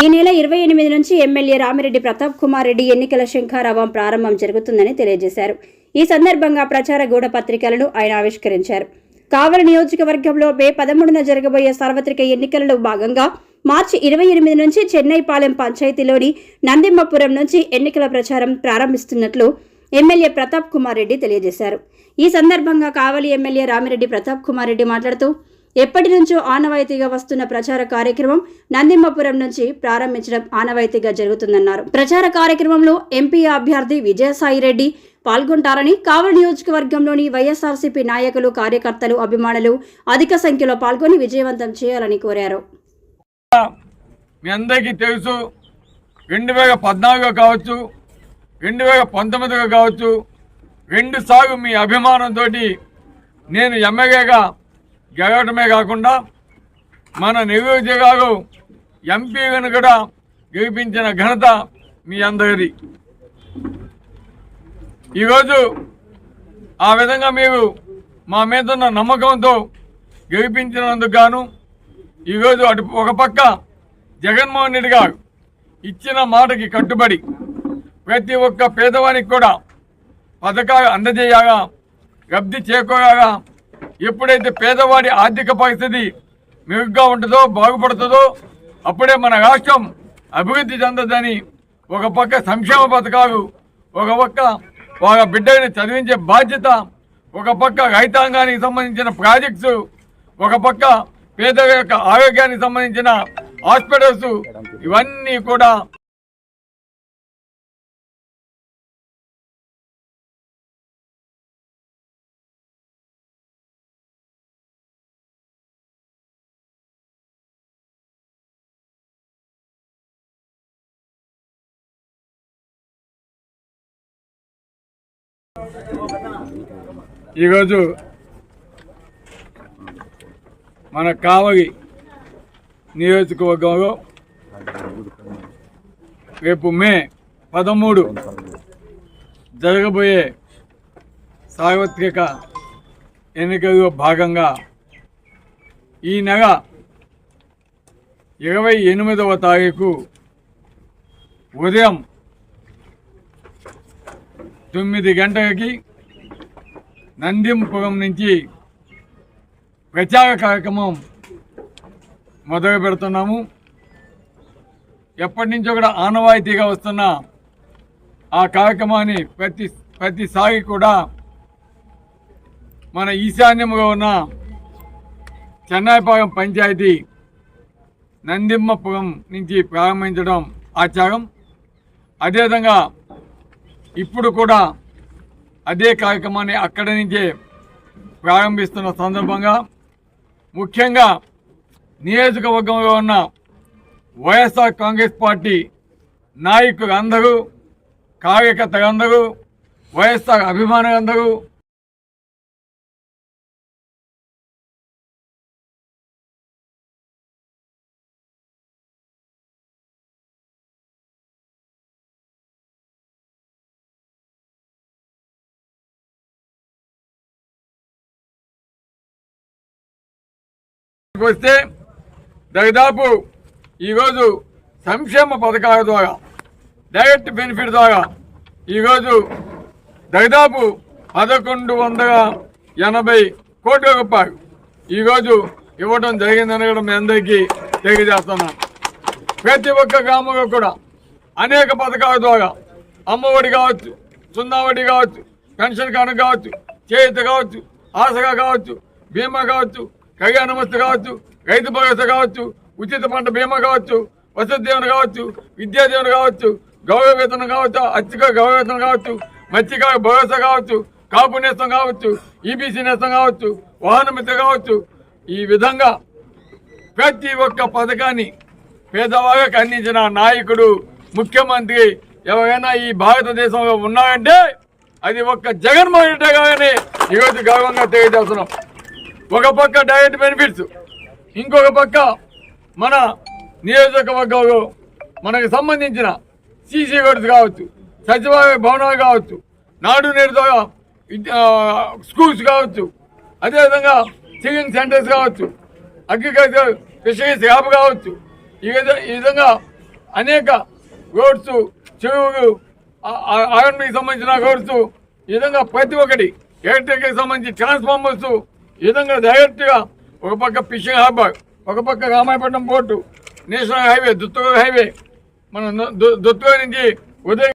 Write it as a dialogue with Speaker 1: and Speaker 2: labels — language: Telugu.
Speaker 1: ఈ నెల ఇరవై ఎనిమిది నుంచి ఎమ్మెల్యే రామిరెడ్డి ప్రతాప్ కుమార్ రెడ్డి ఎన్నికల శంఖారావం ప్రారంభం జరుగుతుందని తెలియజేశారు. ఈ సందర్భంగా ప్రచార గూఢ పత్రికలను ఆయన ఆవిష్కరించారు. కావలి నియోజకవర్గంలో మే పదమూడున జరగబోయే సార్వత్రిక ఎన్నికలలో భాగంగా మార్చి ఇరవై ఎనిమిది నుంచి చెన్నైపాలెం పంచాయతీలోని నందిమ్మపురం నుంచి ఎన్నికల ప్రచారం ప్రారంభిస్తున్నట్లు ఎమ్మెల్యే ప్రతాప్ కుమార్ రెడ్డి తెలియజేశారు. ఈ సందర్భంగా కావలి ఎమ్మెల్యే రామిరెడ్డి ప్రతాప్ కుమార్ రెడ్డి మాట్లాడుతూ ఎప్పటి నుంచో ఆనవాయితీగా వస్తున్న ప్రచార కార్యక్రమం నందిమ్మపురం నుంచి ప్రారంభించడం ఆనవాయితీగా జరుగుతుందన్నారు. ప్రచార కార్యక్రమంలో ఎంపీ అభ్యర్థి విజయసాయి రెడ్డి పాల్గొంటారని కావలి నియోజకవర్గంలోని వైఎస్ఆర్సీపీ నాయకులు కార్యకర్తలు అభిమానులు అధిక సంఖ్యలో పాల్గొని విజయవంతం చేయాలని కోరారు.
Speaker 2: మీ అందరికీ తెలుసు రెండు వేల పద్నాలుగులో కావచ్చు రెండు వేల పంతొమ్మిదిలో కావచ్చు రెండు సాగు మీ అభిమానంతో నేను ఎమ్మెల్యేగా గెలవడమే కాకుండా మన నెల్లూరు ఎంపీలను కూడా గెలిపించిన ఘనత మీ అందరిది. ఈరోజు ఆ విధంగా మీరు మా మీద ఉన్న నమ్మకంతో గెలిపించినందుకు గాను ఈరోజు అటు ఒక పక్క జగన్మోహన్ రెడ్డి గారు ఇచ్చిన మాటకి కట్టుబడి ప్రతి ఒక్క పేదవానికి కూడా పథకాలు అందజేయగా లబ్ధి చేకూరగా ఎప్పుడైతే పేదవాడి ఆర్థిక పరిస్థితి మెరుగ్గా ఉంటుందో బాగుపడుతుందో అప్పుడే మన రాష్ట్రం అభివృద్ధి చెందదని ఒక పక్క సంక్షేమ పథకాలు ఒక పక్క వాళ్ళ బిడ్డని చదివించే బాధ్యత ఒక పక్క రైతాంగానికి సంబంధించిన ప్రాజెక్ట్స్ ఒక పక్క పేద యొక్క ఆరోగ్యానికి సంబంధించిన హాస్పిటల్స్ ఇవన్నీ కూడా ఈరోజు మన కావలి నియోజకవర్గంలో రేపు మే పదమూడు జరగబోయే సార్వత్రిక ఎన్నికల్లో భాగంగా ఈ నెల ఇరవై ఎనిమిదవ తారీఖు ఉదయం తొమ్మిది గంటలకి నందింపురం నుంచి ప్రచార కార్యక్రమం మొదలు పెడుతున్నాము. ఎప్పటి నుంచో కూడా ఆనవాయితీగా వస్తున్న ఆ కార్యక్రమాన్ని ప్రతి ప్రతిసారి కూడా మన ఈశాన్యంలో ఉన్న చెన్నైపాలెం పంచాయతీ నందిమ్మపురం నుంచి ప్రారంభించడం ఆచారం. అదేవిధంగా ఇప్పుడు కూడా అదే కార్యక్రమాన్ని అక్కడి నుంచే ప్రారంభిస్తున్న సందర్భంగా ముఖ్యంగా నియోజకవర్గంలో ఉన్న వైఎస్ఆర్ కాంగ్రెస్ పార్టీ నాయకులు అందరూ కార్యకర్తలందరూ వైఎస్ఆర్ అభిమానులందరూ వస్తే దాదాపు ఈరోజు సంక్షేమ పథకాల ద్వారా డైరెక్ట్ బెనిఫిట్ ద్వారా ఈరోజు దాదాపు పదకొండు వందల ఎనభై కోట్ల రూపాయలు ఈరోజు ఇవ్వడం జరిగిందని కూడా మీ అందరికీ తెలియజేస్తున్నాను. ప్రతి ఒక్క గ్రామంలో కూడా అనేక పథకాల ద్వారా అమ్మఒడి కావచ్చు సున్నావడి కావచ్చు పెన్షన్ కాను కావచ్చు చేయుత కావచ్చు ఆశగా కావచ్చు బీమా కావచ్చు కళ్యాణ నమస్తే కావచ్చు రైతు భరోసా కావచ్చు ఉచిత పంట బీమా కావచ్చు వసతి దీవెన కావచ్చు విద్యా దీవెన కావచ్చు గౌరవ వేతనం కావచ్చు అత్యక గౌరవ వేతనం కావచ్చు మత్స్యకార భరోసా కావచ్చు కాపు నేస్తం కావచ్చు ఈబీసీ నేస్తం కావచ్చు వాహన మిత్ర కావచ్చు. ఈ విధంగా ప్రతి ఒక్క పథకాన్ని పేదవాళ్ళకి అందించిన నాయకుడు ముఖ్యమంత్రి ఎవరైనా ఈ భారతదేశంలో ఉన్నారంటే అది ఒక్క జగన్మోహన్ రెడ్డి గారని ఈరోజు గౌరవంగా తెలియజేస్తున్నాం. ఒక పక్క డైరెక్ట్ బెనిఫిట్స్ ఇంకొక పక్క మన నియోజకవర్గంలో మనకు సంబంధించిన సీసీ రోడ్స్ కావచ్చు సచివాలయ భవనాలు కావచ్చు నాడు నేడుతో విద్య- స్కూల్స్ కావచ్చు అదేవిధంగా సింగింగ్ సెంటర్స్ కావచ్చు అగ్రికల్చర్ ఫిషరీస్ యాప్ కావచ్చు ఈ ఈ విధంగా అనేక రోడ్స్ చెరువులు ఆర్ఎన్బికి సంబంధించిన రోడ్స్ ఈ విధంగా ప్రతి ఒక్కటి ఎలక్ట్రిక్కి సంబంధించి ట్రాన్స్ఫార్మర్స్ ఈ విధంగా డైరెక్ట్గా ఒక పక్క ఫిషింగ్ హార్బర్ ఒక పక్క Ramayapatnam port national highway Dutturu highway. మన దుత్తూరు నుంచి ఉదయం